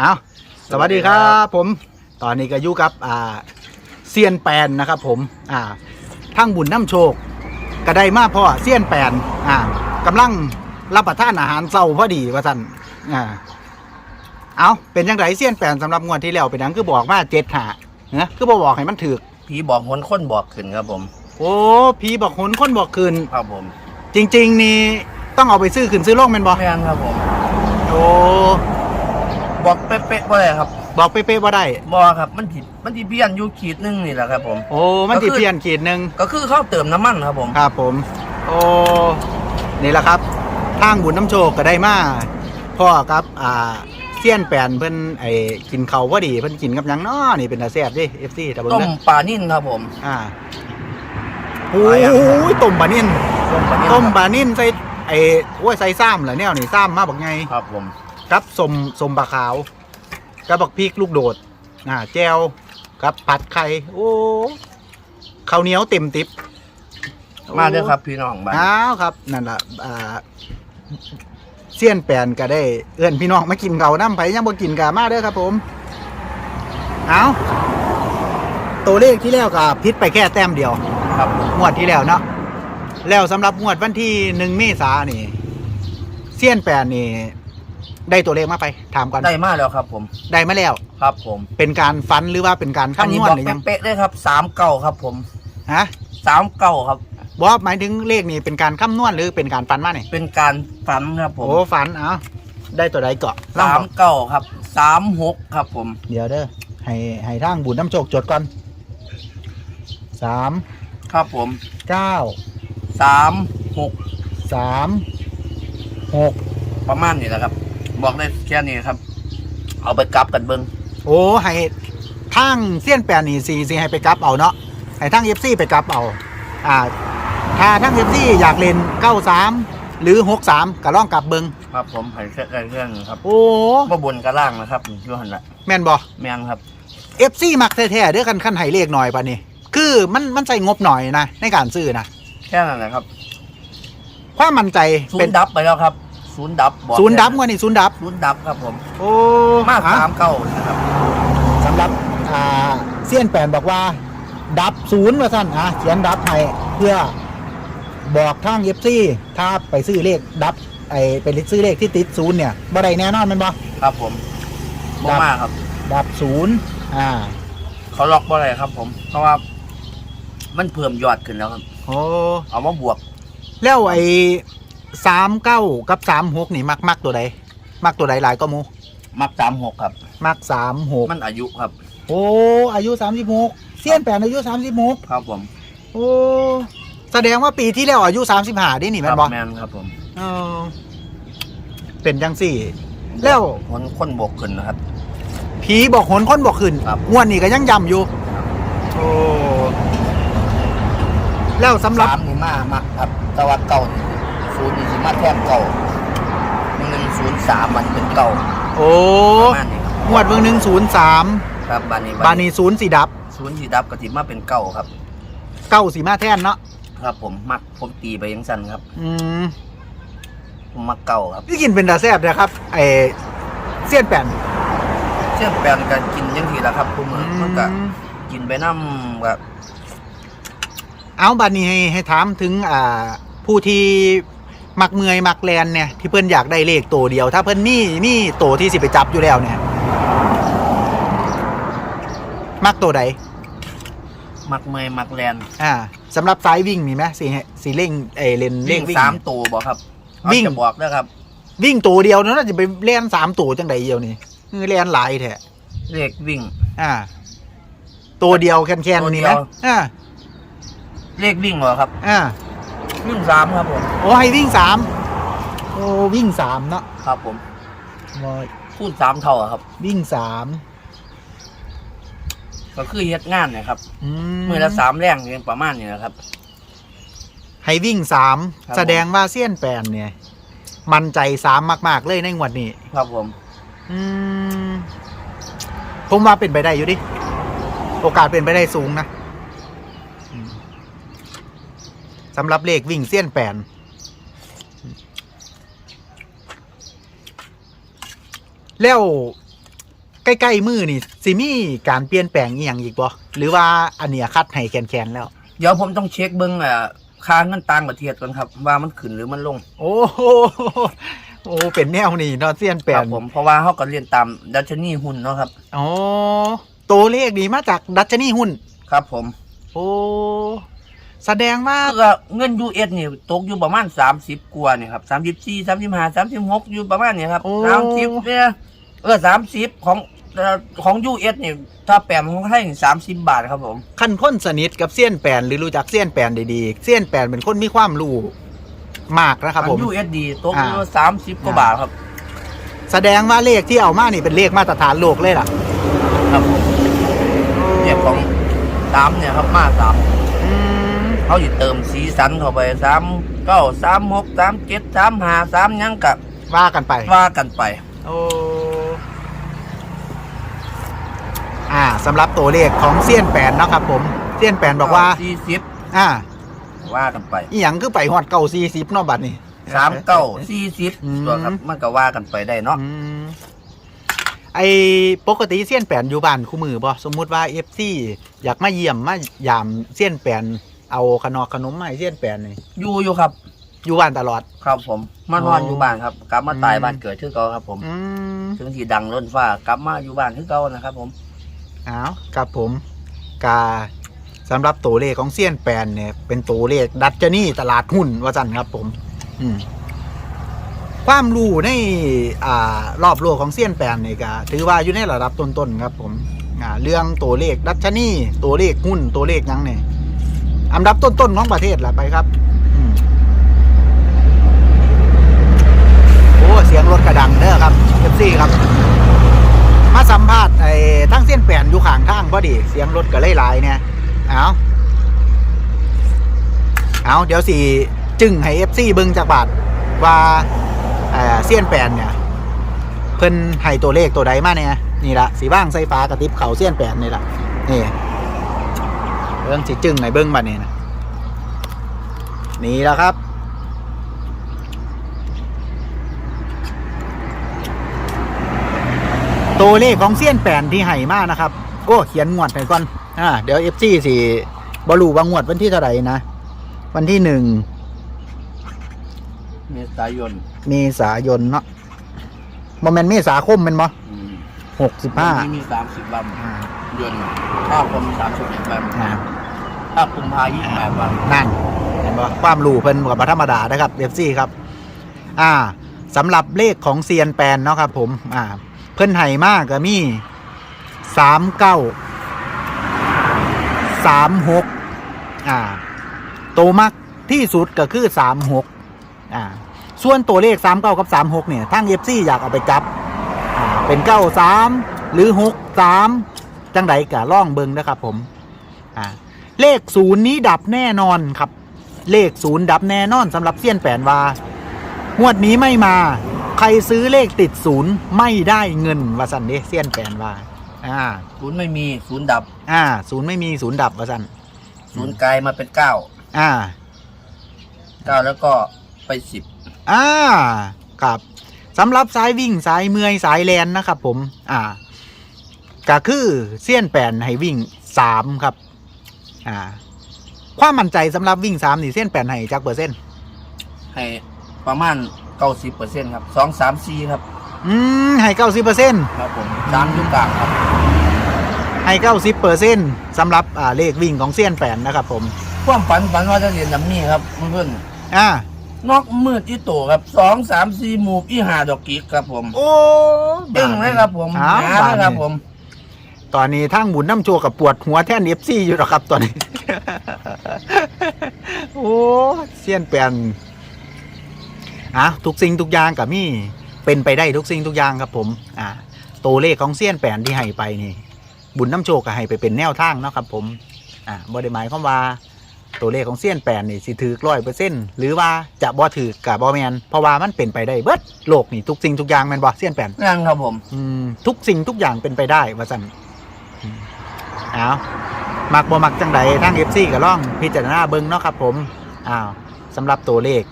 เอาสวัสดีครับผมตอนนี้ก็อยู่กับอ่าเซียนแปนนะครับ ผมอ่าทั้งบุญน้ำโชคก็ได้มาพ่อเซียนแปนอ่ากำลังรับประทานอาหารเช้าพอดีว่าท่านอ่าเอาเป็นยังไงเซียนแปนสำหรับงวดที่แล้วเป็นหยังคือบอกมาเจ็ดหาเนะคือบ่บอกให้มันถือผีบอกหนคนบอกขึ้นครับผม โอ้ผีบอกหนคนบอกคืนครับผม จริง ๆ นี่ต้องเอาไปซื้อขึ้นซื้อลงแมันบอกแม่นครับผมโอ้ บอกเป๊ะๆบ่ได้ครับบอกเป๊ะๆว่าได้บอครับ มันผิดมันที่เพี้ยนอยู่ขีดหนึงนี่แหละครับ ผม โอ้ มันติเพียนขีดหนึ่งก็คือเข้าเติมน้ำมันครับผม ครับผม โอ้นี่แหละครับทางบุญน้ำโชคก็ได้มาพ่อครับอ่าเซียนแปนเพิ่นไอ้กินเขาวพอดีเพิ่นกินกับหยังน้อนี่เป็นตาแซ่บดิเอฟซีตะเบิงต้มนะปลานิ่นครับผม อ่าโอ้ยต้มปลานิ่นต้มปลานิ่นต้มปลานิ่นใส่ไอ้โอ้ยใส่ซ้ำเหรอเนี่ยนี่ซ้ำมาบอกไง ครับผม ครับสมสมปลาขาวกับบักพริกลูกโดดอ่าแจวกับผัดไข่โอ้ข้าวเหนียวเต็มติบมาเด้อครับพี่น้องบ้านอ้าวครับ นั่นแหละอ่าเสี้ยนแปนก็ได้ เอื้อนพี่น้องมากินเก่าน้ำไผ่ยังบ่กินกามาเด้อครับ ผม เอาตัวเลขที่แล้วก็พิษไปแค่แต้มเดียว ครับผมงวดที่แล้วเนาะแล้วสำหรับงวดวันที่หนึ่งเมษายนนี่เสี้ยนแปนนี่ ได้ตัวเลขมาไปถามก่อนได้มาแล้วครับผมได้มาแล้วครับผม เป็นการฟันหรือว่าเป็นการอันนี้คำนวณบอกหรือยังเป๊ะๆเลยครับสามเก้าครับผมฮะสามเก้าครับ บอกหมายถึงเลขนี่เป็นการคำนวณหรือเป็นการฟันมาเนี่ยเป็นการฝันครับผมโอ้ฟันเอาได้ตัวใดเกาะลองสามบอกเก้าครับสามหกครับผมเดี๋ยวเด้อให้ให้ทางบุญน้ำโชคจดก่อนสามครับผมเก้าสามหกสามหกประมาณนี้แหละครับ บอกได้แค่นี้ครับ เอาไปกลับกันเบิ้งโอ้ให้ทางเสี้ยนแปดนี่สี่สี่ให้ไปกลับเอาเนาะให้ทางเอฟซีไปกลับเอา อ่า ถ้าทางเอฟซีอยากเล่นเก้าสามหรือหกสามก็ล่องกลับเบิงครับผมให้แค่เรื่องหนึงครับโอ้บ่บนกระล่างนะครับอยูหันละแม่นบอแมนครับเอฟซีมักแท้ๆเด้อคันคันให้เลขหน่อยปะนี่คือมันมันใส่งบหน่อยนะในการซื้อนะแค่นั้นแหละครับ ความมั่นใจศูเป็นนย์ดับไปแล้วครับ ศูนย์ดับบอกศูนย์ดับกว่านี่ศูนย์ดับ ศูนย์ดับครับผม โอ้มากอะสามเก้านะครับสำหรับอ่าเซียนแปนบอกว่า ดับศูนย์มาสั้นอะเขียนดับให้เพื่อบอกทางเอฟซีถ้าไปซื้อเลขดับไอไปซื้อเลขที่ติดศูนย์เนี่ยบ่ได้แน่นอนแมันบ่ ครับผมบ่ดับ มากครับ ดับศูนย์อ่าเขาล็อกบ่อะไรครับ ผม เพราะว่า มันเพิ่มยอดขึ้นแล้วครับ โอ้เอามาบวก แล้วไอ สามเก้ากับสามหกนี่มักมักตัวใดมักตัวใดหลายก็มูมักสามหกครับ มักสามหกมันอายุครับ โอ้อายุสามสิบหกเซียนแปนอายุสามสิบหกครับผมโอ้แสดงว่าปีที่แล้วอายุสามสิบห้าดินี่คแม่รันบ่แมนครับผมเออเป็นจังสี่ แล้วคนคนบวกขึ้นนะครับผีบอกหนคนบอกขึ้นครับงวดนี้ก็ยังย้ำอยู่โอ้แล้วสำหรับสามนี่มามักครับแต่ว่าเก่านี่ ศูนย์นี่สิมาแทนเก่าหนึ่งศูนย์สามมันเป็นเก่าโอ้ประมาณนี้ครับงวดเบิ่งหนึ่งศูนย์สามครับบานีบานีศูนย์สี่ดับศูนย์สีดับก็สิมาเป็นเก่าครับ เก้าสีมาแท่นเนาะครับผมมักผมตีไปยังสั้นครับ อืมผมมักเก่าครับพี่กินเป็นตาแซบนะครับไอเสี้ยนแป่นเชื่อมแปลนกันกินยังทีละครับคุณมือมันก็กินไปน้ำกับเอาบานี้ให้ให้ถามถึงอ่าผู้ที่ มักเมื่อยมักแลนเนี่ยที่เพิ่นอยากได้เลขตัวเดียว ถ้าเพิ่นมีมีตัวที่สิไปจับอยู่แล้วเนี่ยมักตัวใดมักเมยมักแลนอ่าสำหรับสายวิ่งมีไหมสีสีเร่งเออเลนเร่วิ่งงวิ่งสามตัวบอกครับวิ่งเอาจะบอกนะครับวิ่งตัวเดียวเนอะจะไปเล่นสามตัวจังใดเดียวนี่คือเล่นหลายแท้เลขวิ่ง อ่า ตัวเดียวแคนแคนตัวนี่เดีไหมยวอ่าเลขวิ่งเหรอครับ อ่า วิ่งสามครับผมโอ้ให้วิ่งสามโอ้วิ่งสามเนาะครับผมโอ้ยพูดสามเท่าอะครับ วิ่งสามก็คือเฮ็ดงานนะครับอืมือละสามแรงเองประมาณนี้นะครับ ให้วิ่งสามครับแสดงว่าเสี้ยนแปนเนี่ย มันใจสามมาก ๆ เลยในงวดนี้ ครับผมอืมผมว่าเป็นไปได้อยู่ดิ โอกาสเป็นไปได้สูงนะอืม สำหรับเลขวิ่งเสี้ยนแปนแล้วใกล้ๆมือนี่สิมีการเปลี่ยนแปลงอีหยังอีกบ่หรือว่าอันเนี้ยคัดให้แคนๆแล้ว เดี๋ยวผมต้องเช็คเบิ้งอ่าค่าเงินต่างประเทศก่อนครับ ว่ามันขึ้นหรือมันลงโอ้โหโอ้เป็นแนวนี่เนาะเซียนแปคลรันบผมเพราะว่าเขาก็เรียนตามดัชนีหุ้นเนาะครับ อ๋อตัวเลขนี้มาจากดัชนีหุ้น ครับผม โอ้ แสดงว่าก็เงิน US นี่ตกอยู่ประมาณ30กว่านี่ครับ34 35 36อยู่ประมาณนี้ครับโอ้30เนี่ยเออ30ของเอ่อของ US นี่ถ้าแปลของไทยนี่30บาทครับผมคันพ้นสนิทกับเซียนแปนหรือรู้จักเซียนแปนดีๆเซียนแปนเป็นคนมีความรู้มากนะครับผมของ USD ตกอยู่อ่า30กว่าบาทครับ แสดงว่าเลขที่เอามานี่เป็นเลขมาตรฐานโลกเลยล่ะ ครับผมเนี่ยของสามเนี่ยครับมาสามอืม เขาจะเติมสีสันเข้าไปสามเก้าสามหกสามเจ็ดสามห้าสามยังกับว่ากันไปว่ากันไป โอ้อ่าสำหรับตัวเลขของเซียนแปนเนาะครับผมเซียนแปนบอกว่าสี่สิบอ่าว่ากันไปอีหยังคือไปฮอดเก่าสี่สิบเนาะบัดนี้สามเก้าสี่สิบอืมตัวครับมันก็ว่ากันไปได้เนาะอืมไอปกติเซียนแปนอยู่บ้านคู่มือบ่สมมุติว่าเอฟซีอยากมาเยี่ยมมายามเซียนแปน เอาขนมขนมมาให้เซียนแปนนี่อยู่อยู่ครับ อยู่บ้านตลอด ครับผมมานอนอ๋อออยู่บ้านครับ กลับมาตายอืมบ้านเกิดที่เก่าครับผมอืมถึงที่ดังล้นฟ้ากลับมาอยู่บ้านที่เก่านะครับ ผม เอาครับผมกาสำหรับตัวเลขของเซียนแปนเนี่ย เป็นตัวเลขดัชนีตลาดหุ้นว่าจันครับ ผม อืมความรู้ในอ่ารอบโลกของเซียนแปนเนี่ยก็ถือว่าอยู่ในระดับต้นๆครับ ผมอ่าเรื่องตัวเลขดัชนีตัวเลขหุ้นตัวเลขหยังเนี่ย อันดับต้นๆของประเทศแหละไปครับอืมโอ้เสียงรถกระดังเด้อครับเอฟซีครับ มาสัมภาษณ์ไอ้ทั้งเส้นแปนอยู่ข้างทางพอดี เสียงรถก็เลยหลายเนี่ยเอาเอาเดี๋ยวสิจึงให้เอฟซีเบิ่งจากบาทว่าเอ่อเสี้ยนแปนเนี่ย เพิ่นให้ตัวเลขตัวใดมาเนี่ยนี่ละสีบ้างใส่ฟ้ากระติบเขาเสี้ยนแปนนี่ละนี่ เรื่องสิจึงให้เบิ่งบัดนี้นะนี่แล้วครับตัวเลขของเซียนแปนที่ให้มานะครับ โอ้เขียนงวดให้ก่อนอ่าเดี๋ยวเอฟซีสิบรูว่างวดวันที่เท่าไหร่นะ วันที่หนึ่งเมษายน เมษายนเนาะโมเมนเมษาคมเป็นบ่อืม หกสิบห้าวันนี้มีสามสิบวันยนต์ถ้าคมสามสิบเอ็ดวันอ่าถ้ากุมภายี่สิบแปดวันนั่นเห็นบ่ความรู้เพิ่นกับธรรมดานะครับเอฟซีครับ อ่าสำหรับเลขของเซียนแปนเนาะครับ ผมอ่า เพิ่นให้มากก็มีสามเก้าสามหกอ่าโตวมักที่สุดก็คือสามหกอ่าส่วนตัวเลขสามเก้ากับสามหกเนี่ยทั้งเอฟซีอยากเอาไปจับอ่า เป็นเก้าสามหรือหกสามจังไดกะล่องเบิงนะครับผมอ่าเลขศูนย์นี้ดับแน่นอนครับ เลขศูนย์ดับแน่นอนสำหรับเซียนแปนว่างวดนี้ไม่มา ใครซื้อเลขติดศูนย์ไม่ได้เงินวาสันเดเซียนแปนว่าอ่าศูนย์ไม่มีศูนย์ดับ อ่า ศูนย์ไม่มีศูนย์ดับวาสันศูนย์กลายมาเป็นเก้าอ่าเก้าแล้วก็ไปสิบอ่าครับ สำหรับสายวิ่งสายเมื่อยสายแลนนะครับผม อ่าก็คือเซียนแปนให้วิ่งสามครับ อ่า ความมั่นใจสำหรับวิ่งสามนี่เซียนแปนให้จักเปอร์เซ็นต์ให้ประมาณเก้าสิบเปอร์เซ็นต์ครับสองสามสี่ครับ อืมให้เก้าสิบเปอร์เซ็นต์ครับผมสามยุคกลางครับให้เก้าสิบเปอร์เซ็นต์สำหรับอ่าเลขวิ่งของเซียนแปนนะครับผม ความฝันฝันว่าจะเรียนน้ำนี่ครับเพื่อนอ่าๆ นอกมืดอีโตครับสองสามสี่หมูอีหาดอกกิกครับผมโอ้เด้งเลยครับผมอ้าวหาเลยครับผมตอนนี้ทั้งหมุนน้ำโชวกับปวดหัวแท่นเอฟซีอยู่หรอกครับตอนนี้ โอ้เซียนแปนอะทุกสิ่งทุกอย่างกับมี่เป็นไปได้ทุกสิ่งทุกอย่างครับผม อ่าตัวเลขของเซียนแปนที่ให้ไปนี่ บุญน้ำโชคก็ให้ไปเป็นแนวทางเนาะครับผม อ่าบริหมายความว่า ตัวเลขของเซียนแปนนี่สิถือร้อยเปอร์เซ็นต์หรือว่าจะบ่ถือกับบอแมนเพราะว่ามันเป็นไปได้เบิดโลกนี่ทุกสิ่งทุกอย่างแมนบอเซียนแปนนั่นครับผม อืมทุกสิ่งทุกอย่างเป็นไปได้ว่าสันอืมเอามักบ่มักจังใดทางเอฟซีก็ล่องพิจารณาเบิ่งเนาะครับผมอ้าวสำหรับตัวเลข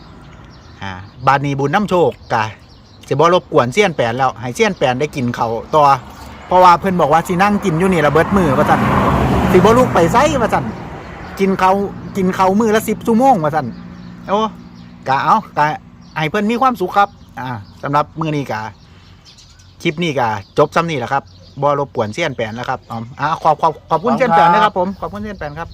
อ่าบาดนีบุญน้ำโชคกะจะบ่รบกวนเซียนแปนแล้วให้เซียนแปนได้กินเขาวต่อเพเพราะว่าเพิ่นบอกว่าสินั่งกินอยู่นี่ละเบิดมือว่าซั่นสิบ่ลูกไปไสว่าซั่นกินเขาว กินเขามือละสิบชั่วโมงว่าสั่นโอ้กะเอากะให้เพื่อนมีความสุขครับ อ่าสำหรับมือนี้กะคลิปนี้กะจบซ้ำนี่แหละครับบอรบกวนเสี้ยนแปนแล้วครับอ๋ออ่าขอบขอบขอบคุณเสี้ยนแปนนะครับผมขอบคุณเสี้ยนแปนครับ